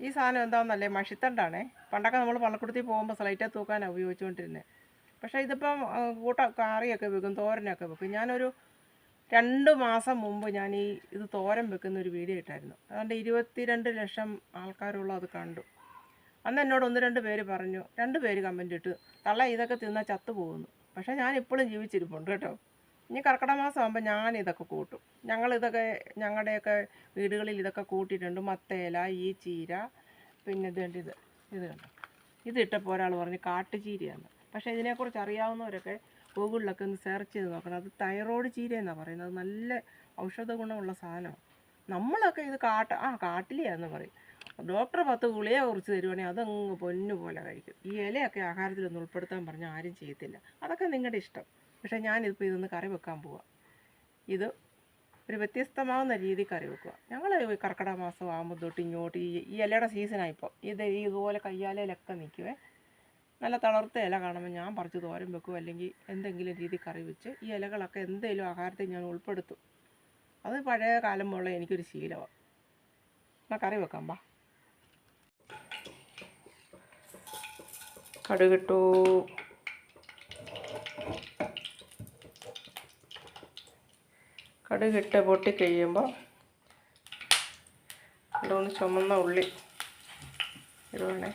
ഈ സാധനം എന്താണെന്നല്ലേ മഷിത്തണ്ടാണേ. പണ്ടൊക്കെ നമ്മൾ പള്ളക്കുടത്തിൽ പോകുമ്പോൾ സ്ലൈറ്റാ തൂക്കാനാണ് ഉപയോഗിച്ചുകൊണ്ടിരുന്നത് പക്ഷേ ഇതിപ്പം കൂട്ട കറിയൊക്കെ വെക്കും തോരനൊക്കെ വെക്കും. ഞാനൊരു രണ്ട് മാസം മുമ്പ് ഞാൻ ഈ ഇത് തോരൻ വെക്കുന്ന ഒരു വീഡിയോ ഇട്ടായിരുന്നു. അതുകൊണ്ട് ഇരുപത്തിരണ്ട് ലക്ഷം ആൾക്കാരുള്ള അത് കണ്ടു. അന്ന് എന്നോട് ഒന്ന് രണ്ട് പേര് പറഞ്ഞു. രണ്ട് പേര് കമന്റ് ഇട്ട് തള്ള ഇതൊക്കെ തിന്നാൽ ചത്തു പോകുന്നു പക്ഷേ ഞാൻ ഇപ്പോഴും ജീവിച്ചിരിപ്പുണ്ട് കേട്ടോ. ഇനി കർക്കിടക മാസം ആകുമ്പോൾ ഞാൻ ഇതൊക്കെ കൂട്ടും. ഞങ്ങളിതൊക്കെ ഞങ്ങളുടെയൊക്കെ വീടുകളിൽ ഇതൊക്കെ കൂട്ടിയിട്ടുണ്ട്. മത്തേല ഈ ചീര പിന്നെ ഇത് കണ്ട് ഇത് ഇത് കണ്ടോ. ഇതിട്ടപ്പോൾ ഒരാൾ പറഞ്ഞ് കാട്ടുചീരയാണ്. പക്ഷേ ഇതിനെക്കുറിച്ച് അറിയാവുന്നവരൊക്കെ ഗൂഗിളിലൊക്കെ ഒന്ന് സെർച്ച് ചെയ്ത് നോക്കണം. അത് തൈറോയ്ഡ് ചീര എന്നാണ് പറയുന്നത്. അത് നല്ല ഔഷധ ഗുണമുള്ള സാധനമാണ്. നമ്മളൊക്കെ ഇത് കാട്ട ആ കാട്ടിലെയാന്ന് പറയും. ഡോക്ടർ പത്ത് ഗുളിയെ കുറിച്ച് തരുവാണെങ്കിൽ അതങ്ങ് പൊന്നു പോലെ കഴിക്കും. ഈ ഇലയൊക്കെ ആഹാരത്തിലൊന്നും ഉൾപ്പെടുത്താൻ പറഞ്ഞാൽ ആരും ചെയ്യത്തില്ല. അതൊക്കെ നിങ്ങളുടെ ഇഷ്ടം. പക്ഷേ ഞാനിപ്പോൾ ഇതൊന്ന് കറി വെക്കാൻ പോവാം. ഇത് ഒരു വ്യത്യസ്തമാവുന്ന രീതി കറി വെക്കുക ഞങ്ങൾ കർക്കിടക മാസം ആകുമ്പോൾ തൊട്ട് ഇങ്ങോട്ട് ഈ ഈ ഇലയുടെ സീസണായിപ്പോൾ ഇത് ഇതുപോലെ കയ്യാലയിലൊക്കെ നിൽക്കുവേ നല്ല തളർത്ത ഇല കാണുമ്പോൾ ഞാൻ പറിച്ച് തോരൻ വെക്കും. അല്ലെങ്കിൽ എന്തെങ്കിലും രീതി കറി വെച്ച് ഈ ഇലകളൊക്കെ എന്തെങ്കിലും ആഹാരത്തിൽ ഞാൻ ഉൾപ്പെടുത്തും. അത് പഴയ കാലം മുതലേ എനിക്കൊരു ശീലമാണ് എന്നാൽ കറി വെക്കാം ബാ കടുകിട്ടു. കടുകിട്ട് പൊട്ടി കഴിയുമ്പോൾ രണ്ടു മൂന്ന് ചുമന്ന ഉള്ളി ഇടുവാണേ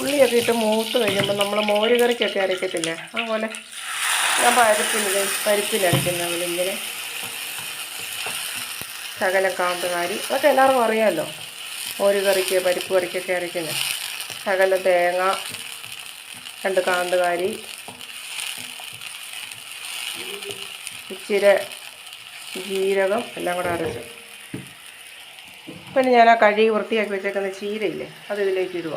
ഉള്ളിയൊക്കെ ഇട്ട് മൂത്ത് കഴിയുമ്പോൾ നമ്മൾ മോര് കറിക്കൊക്കെ അരയ്ക്കത്തില്ലേ അതുപോലെ ഞാൻ പരിപ്പിന് പരിപ്പിന് അരയ്ക്കുന്ന ശകല കാന്തുകാരി അതൊക്കെ എല്ലാവർക്കും അറിയാമല്ലോ മോര് കറിക്ക് പരിപ്പ് കറിക്കൊക്കെ അരയ്ക്കുന്നത് ശകല തേങ്ങ രണ്ട് കാന്തുകാരി ഇച്ചിരി ജീരകം എല്ലാം കൂടെ അരച്ച്. പിന്നെ ഞാൻ ആ കഴുകി വൃത്തിയാക്കി വെച്ചേക്കുന്ന ചീരയില്ലേ അത് ഇതിലേക്ക് ഇടുക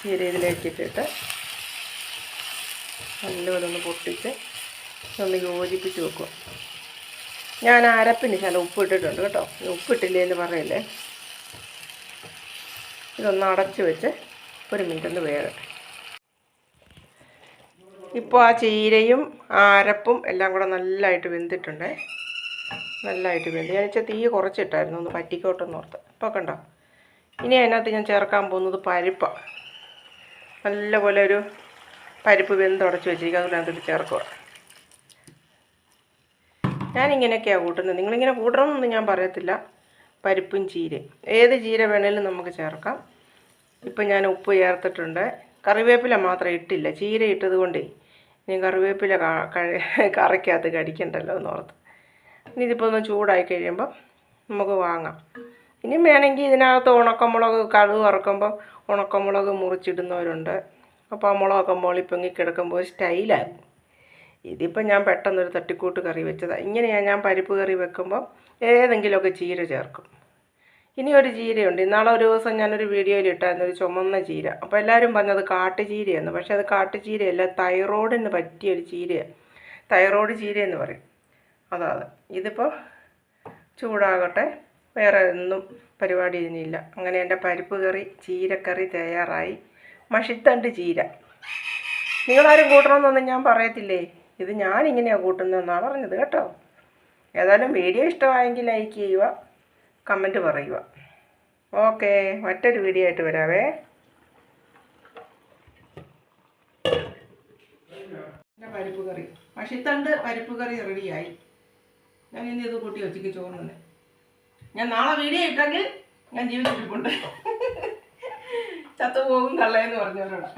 ചീര ഇതിലേക്ക് ഇട്ടിട്ട് നല്ലപോലെ ഒന്ന് പൊട്ടിച്ച് ഒന്ന് യോജിപ്പിച്ച് വെക്കുക. ഞാൻ അരപ്പിന് ശകലം ഉപ്പ് ഇട്ടിട്ടുണ്ട് കേട്ടോ. ഉപ്പിട്ടില്ലേ എന്ന് പറയില്ലേ? ഇതൊന്ന് അടച്ച് വെച്ച് ഒരു മിനിറ്റ് ഒന്ന് വേകട്ടെ ഇപ്പോൾ ആ ചീരയും ആ അരപ്പും എല്ലാം കൂടെ നല്ലതായിട്ട് വെന്തിട്ടുണ്ട്. നല്ലതായിട്ട് വെന്ത്. ഞാൻ വെച്ചാൽ തീ കുറച്ചിട്ടായിരുന്നു ഒന്ന് പറ്റിക്കോട്ടെന്ന് ഓർത്ത്. ഇപ്പോൾ കണ്ടോ? ഇനി അതിനകത്ത് ഞാൻ ചേർക്കാൻ പോകുന്നത് പരിപ്പാണ് നല്ലപോലെ ഒരു പരിപ്പ് വെന്തുടച്ച് വെച്ചിരിക്കുക അതിനകത്ത് ചേർക്കുക ഞാനിങ്ങനെയൊക്കെയാണ് കൂട്ടുന്നത്. നിങ്ങളിങ്ങനെ കൂട്ടണമെന്നൊന്നും ഞാൻ പറയത്തില്ല. പരിപ്പും ചീരയും. ഏത് ചീര വേണേലും നമുക്ക് ചേർക്കാം. ഇപ്പം ഞാൻ ഉപ്പ് ചേർത്തിട്ടുണ്ട്. കറിവേപ്പില മാത്രം ഇട്ടില്ല. ചീര ഇട്ടത് കൊണ്ടേ ഇനി കറിവേപ്പില കറിക്കകത്ത് കടിക്കണ്ടല്ലോ എന്ന് ഓർത്ത്. ഇനി ഇതിപ്പോൾ ഒന്ന് ചൂടായി കഴിയുമ്പോൾ നമുക്ക് വാങ്ങാം. ഇനി വേണമെങ്കിൽ ഇതിനകത്ത് ഉണക്കമുളക് കടുക് വറുക്കുമ്പോൾ ഉണക്കമുളക് മുറിച്ചിടുന്നവരുണ്ട്. അപ്പോൾ ആ മുളകൊക്കെ മുകളിൽ പൊങ്ങി കിടക്കുമ്പോൾ സ്റ്റൈലാകും ഇതിപ്പോൾ ഞാൻ പെട്ടെന്നൊരു തട്ടിക്കൂട്ട് കറി വെച്ചതാണ് ഇങ്ങനെയാണ് ഞാൻ പരിപ്പ് കറി വെക്കുമ്പോൾ ഏതെങ്കിലുമൊക്കെ ചീര ചേർക്കും. ഇനി ഒരു ചീരയുണ്ട്. ഇന്നാളെ ഒരു ദിവസം ഞാനൊരു വീഡിയോയിൽ ഇട്ടായിരുന്നു ഒരു ചുമന്ന ചീര. അപ്പോൾ എല്ലാവരും പറഞ്ഞത് കാട്ടുചീരയെന്ന്. പക്ഷേ അത് കാട്ടുചീരയല്ല തൈറോയിഡിന് പറ്റിയൊരു ചീരയാണ് തൈറോയ്ഡ് ചീരയെന്ന് പറയും. അത് ഇതിപ്പോൾ ചൂടാകട്ടെ. വേറെ ഒന്നും പരിപാടി ഇതിനില്ല. അങ്ങനെ എന്റെ പരിപ്പ് കറി ചീരക്കറി തയ്യാറായി. മഷിത്തണ്ട് ചീര. നിങ്ങളാരും കൂട്ടണമെന്നൊന്നും ഞാൻ പറയത്തില്ലേ? ഇത് ഞാനിങ്ങനെയാണ് കൂട്ടുന്നതെന്നാണ് പറഞ്ഞത് കേട്ടോ. ഏതായാലും വീഡിയോ ഇഷ്ടമായെങ്കിൽ ലൈക്ക് ചെയ്യുക കമന്റ് പറയുക. ഓക്കെ മറ്റൊരു വീഡിയോ ആയിട്ട് വരാവേ. പരിപ്പ് കറി. മഷിത്തണ്ട് പരിപ്പ് കറി റെഡിയായി. ഞാൻ ഇനി ഇത് കൂട്ടി വെച്ചിക്ക് ചോറുന്നത് ഞാൻ നാളെ വീഡിയോ ഇട്ടെങ്കിൽ ഞാൻ ജീവിച്ചിട്ടുണ്ട് ചത്തുപോകും നല്ലതെന്ന് പറഞ്ഞവരോടാ.